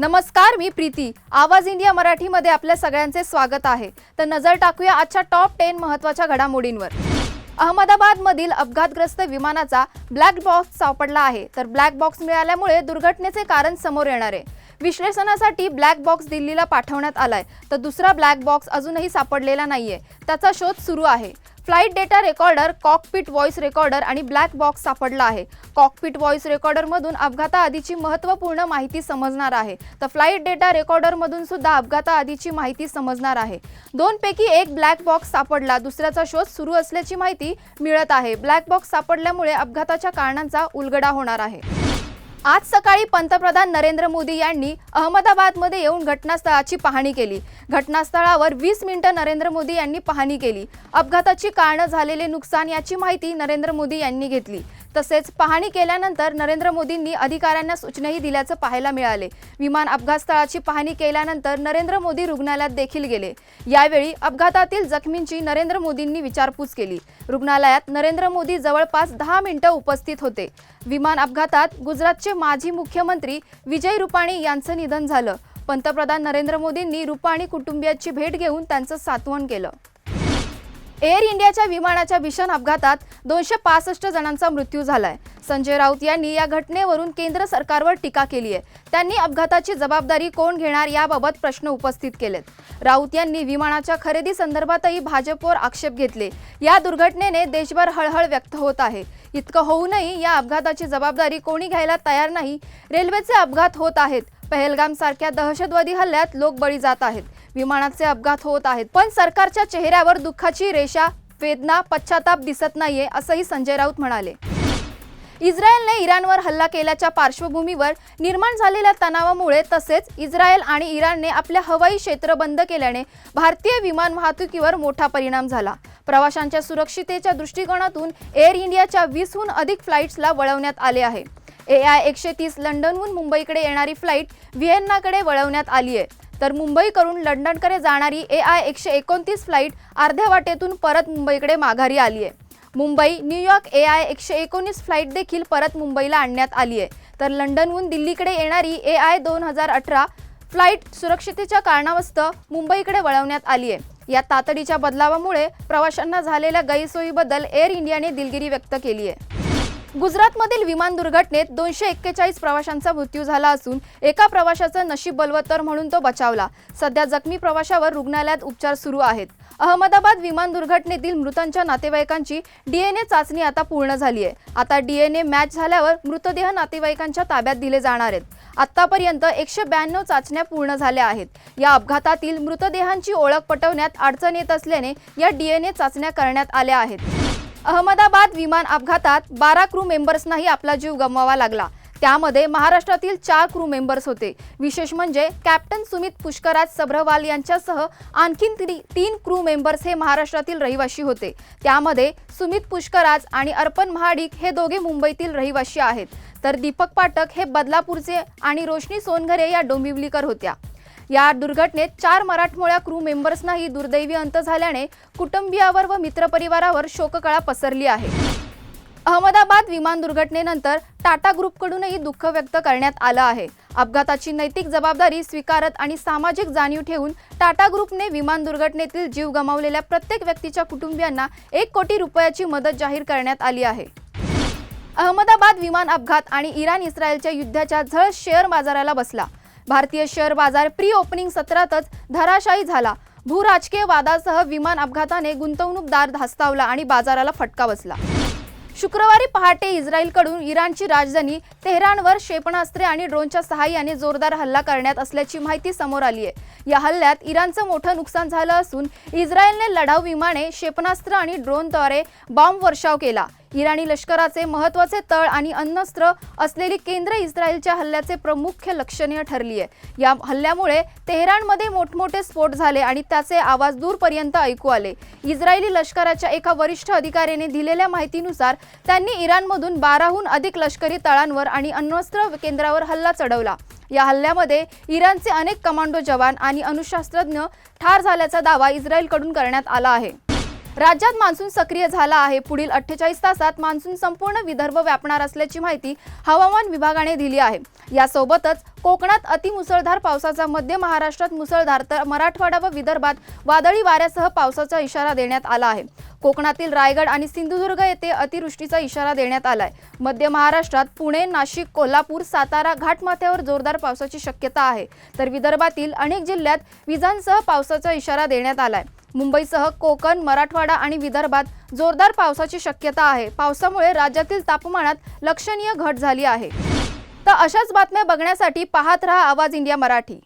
नमस्कार मी प्रीती. आवाज इंडिया मराठीमध्ये आपल्या सगळ्यांचे स्वागत आहे. तर नजर टाकूया आजच्या टॉप टेन महत्त्वाच्या घडामोडींवर. अहमदाबादमधील अपघातग्रस्त विमानाचा ब्लॅक बॉक्स सापडला आहे. तर ब्लॅक बॉक्स मिळाल्यामुळे दुर्घटनेचे कारण समोर येणार आहे. विश्लेषणासाठी ब्लॅक बॉक्स दिल्लीला पाठवण्यात आलाय. तर दुसरा ब्लॅक बॉक्स अजूनही सापडलेला नाहीये. त्याचा शोध सुरू आहे. Flight data recorder cockpit voice recorder आणि ब्लॅक बॉक्स सापडला आहे. कॉकपिट व्हॉइस रेकॉर्डरमधून अपघाताआधीची महत्त्वपूर्ण माहिती समजणार आहे. तर फ्लाईट डेटा रेकॉर्डरमधून सुद्धा अपघाताआधीची माहिती समजणार आहे. दोनपैकी एक ब्लॅक बॉक्स सापडला. दुसऱ्याचा शोध सुरू असल्याची माहिती मिळत आहे. ब्लॅक बॉक्स सापडल्यामुळे अपघाताच्या कारणांचा उलगडा होणार आहे. आज सकाळी पंतप्रधान नरेंद्र मोदी यांनी अहमदाबादमध्ये येऊन घटनास्थळाची पाहणी केली. घटनास्थळावर वीस मिनिटं नरेंद्र मोदी यांनी पाहणी केली. अपघाताची कारणं झालेले नुकसान याची माहिती नरेंद्र मोदी यांनी घेतली. तसेच पाहणी केल्यानंतर नरेंद्र मोदींनी अधिकाऱ्यांना सूचनाही दिल्याचं पाहायला मिळाले. विमान अपघात स्थळाची पाहणी केल्यानंतर नरेंद्र मोदी रुग्णालयात देखील गेले. यावेळी अपघातातील जखमींची नरेंद्र मोदींनी विचारपूस केली. रुग्णालयात नरेंद्र मोदी जवळपास दहा मिनिटं उपस्थित होते. विमान अपघातात गुजरातचे माजी मुख्यमंत्री विजय रुपाणी यांचं निधन झालं. पंतप्रधान नरेंद्र मोदींनी रुपाणी कुटुंबियाची भेट घेऊन त्यांचं सांत्वन केलं. एअर इंडियाच्या विमानाच्या भीषण अपघातात दोनशे पासष्ट जणांचा मृत्यू झालाय. संजय राऊत यांनी या घटनेवरून केंद्र सरकारवर टीका केली आहे. त्यांनी अपघाताची जबाबदारी कोण घेणार याबाबत प्रश्न उपस्थित केलेत. राऊत यांनी विमानाच्या खरेदी संदर्भातही भाजपवर आक्षेप घेतले. या दुर्घटनेने देशभर हळहळ व्यक्त होत आहे. इतकं होऊनही या अपघाताची जबाबदारी कोणी घ्यायला तयार नाही. रेल्वेचे अपघात होत आहेत. पहलगाम सारख्या दहशतवादी हल्ल्यात लोक बळी जात आहेत. विमानाचे अपघात होत आहेत. पण सरकारच्या चेहऱ्यावर दुःखाची रेषा वेदना पश्चाताप दिसत नाहीये असंही संजय राऊत म्हणाले. इस्रायलने इराणवर हल्ला केल्याच्या पार्श्वभूमीवर निर्माण झालेल्या तणावामुळे तसेच इस्रायल आणि इराणने आपल्या हवाई क्षेत्र बंद केल्याने भारतीय विमान वाहतुकीवर मोठा परिणाम झाला. प्रवाशांच्या सुरक्षितेच्या दृष्टिकोनातून एअर इंडियाच्या वीसहून अधिक फ्लाईट्सला वळवण्यात आले आहे. ए आय एकशे तीस लंडनहून मुंबईकडे येणारी फ्लाईट व्हिएन्नाकडे वळवण्यात आली आहे तर मुंबईकडून लंडनकडे जाणारी ए आय एकशे एकोणतीस फ्लाईट अर्ध्या वाटेतून परत मुंबईकडे माघारी आली आहे मुंबई न्यूयॉर्क ए आय एकशे एकोणीस फ्लाईट देखील परत मुंबईला आणण्यात आली आहे तर लंडनहून दिल्लीकडे येणारी ए आय दोन हजार अठरा फ्लाईट सुरक्षितेच्या कारणावस्तव मुंबईकडे वळवण्यात आली आहे या तातडीच्या बदलावामुळे प्रवाशांना झालेल्या गैरसोयीबद्दल एअर इंडियाने दिलगिरी व्यक्त केली आहे गुजरातमधील विमान दुर्घटनेत दोनशे एक्केचाळीस प्रवाशांचा मृत्यू झाला असून एका प्रवाशाचं नशीब बलवत्तर म्हणून तो बचावला. सध्या जखमी प्रवाशावर रुग्णालयात उपचार सुरू आहेत. अहमदाबाद विमान दुर्घटनेतील मृतांच्या नातेवाईकांची डीएनए चाचणी आता पूर्ण झाली आहे. आता डीएनए मॅच झाल्यावर मृतदेह नातेवाईकांच्या ताब्यात दिले जाणार आहेत. आतापर्यंत एकशे ब्याण्णव चाचण्या पूर्ण झाल्या आहेत. या अपघातातील मृतदेहांची ओळख पटवण्यात अडचण येत असल्याने या डीएनए चाचण्या करण्यात आल्या आहेत. अहमदाबाद विमान अपघातात बारा क्रू मेंबर्सनाही आपला जीव गमवावा लागला. त्यामध्ये महाराष्ट्रातील चार क्रू मेंबर्स होते. विशेष म्हणजे कॅप्टन सुमित पुष्कराज सभ्रवाल यांच्यासह आणखीन तीन क्रू मेंबर्स हे महाराष्ट्रातील रहिवाशी होते. त्यामध्ये सुमित पुष्कराज आणि अर्पण महाडिक हे दोघे मुंबईतील रहिवाशी आहेत. तर दीपक पाठक हे बदलापूरचे आणि रोशनी सोनघरे या डोंबिवलीकर होत्या. या दुर्घटनेत चार मराठमोळ्या क्रू मेंबर्सनाही दुर्दैवी अंत झाल्याने कुटुंबियावर व मित्रपरिवारावर शोककळा पसरली आहे. अहमदाबाद विमान दुर्घटनेनंतर टाटा ग्रुपकडूनही दुःख व्यक्त करण्यात आलं आहे. अपघाताची नैतिक जबाबदारी स्वीकारत आणि सामाजिक जाणीव ठेवून टाटा ग्रुपने विमान दुर्घटनेतील जीव गमावलेल्या प्रत्येक व्यक्तीच्या कुटुंबियांना एक कोटी रुपयाची मदत जाहीर करण्यात आली आहे. अहमदाबाद विमान अपघात आणि इराण इस्रायलच्या युद्धाच्या झळ शेअर बाजाराला बसला. भारतीय शेअर बाजार प्री ओपनिंग सत्रातच धराशायी झाला. भूराजकीय वादासह विमान अपघाताने गुंतवणूकदार धास्तावला आणि बाजाराला फटका बसला. शुक्रवारी पहाटे इस्रायलकडून इराणची राजधानी तेहरानवर क्षेपणास्त्रे आणि ड्रोनच्या सहाय्याने जोरदार हल्ला करण्यात असल्याची माहिती समोर आली आहे. या हल्ल्यात इराणचं मोठं नुकसान झालं असून इस्रायलने लढाऊ विमाने क्षेपणास्त्र आणि ड्रोनद्वारे बॉम्ब वर्षाव केला. इराणी लष्कराचे महत्त्वाचे तळ आणि अन्नस्त्र असलेली केंद्र इस्रायलच्या हल्ल्याचे प्रमुख लक्षणीय ठरली आहे. या हल्ल्यामुळे तेहरानमध्ये मोठमोठे स्फोट झाले आणि त्याचे आवाज दूरपर्यंत ऐकू आले. इस्रायली लष्कराच्या एका वरिष्ठ अधिकाऱ्याने दिलेल्या माहितीनुसार त्यांनी इराणमधून बाराहून अधिक लष्करी तळांवर आणि अण्वस्त्र केंद्रावर हल्ला चढवला. या हल्ल्यामध्ये इराणचे अनेक कमांडो जवान आणि अणुशास्त्रज्ञ ठार झाल्याचा दावा इस्रायलकडून करण्यात आला आहे. राज्यात मान्सून सक्रिय झाला आहे. पुढील अठ्ठेचाळीस तासात मान्सून संपूर्ण विदर्भ व्यापणार असल्याची माहिती हवामान विभागाने दिली आहे. यासोबतच कोकणात अतिमुसळधार पावसाचा मध्य महाराष्ट्रात मुसळधार तर मराठवाडा व विदर्भात वादळी वाऱ्यासह पावसाचा इशारा देण्यात आला आहे. कोकणातील रायगड आणि सिंधुदुर्ग येथे अतिवृष्टीचा इशारा देण्यात आलाय. मध्य महाराष्ट्रात पुणे नाशिक कोल्हापूर सातारा घाटमाथ्यावर जोरदार पावसाची शक्यता आहे. तर विदर्भातील अनेक जिल्ह्यात विजांसह पावसाचा इशारा देण्यात आलाय. मुंबईसह कोकण मराठवाडा आणि विदर्भात जोरदार पावसाची शक्यता आहे. पावसामुळे राज्यातील तापमानात लक्षणीय घट झाली आहे. तर अशाच बातम्या बघण्यासाठी पाहत रहा आवाज इंडिया मराठी.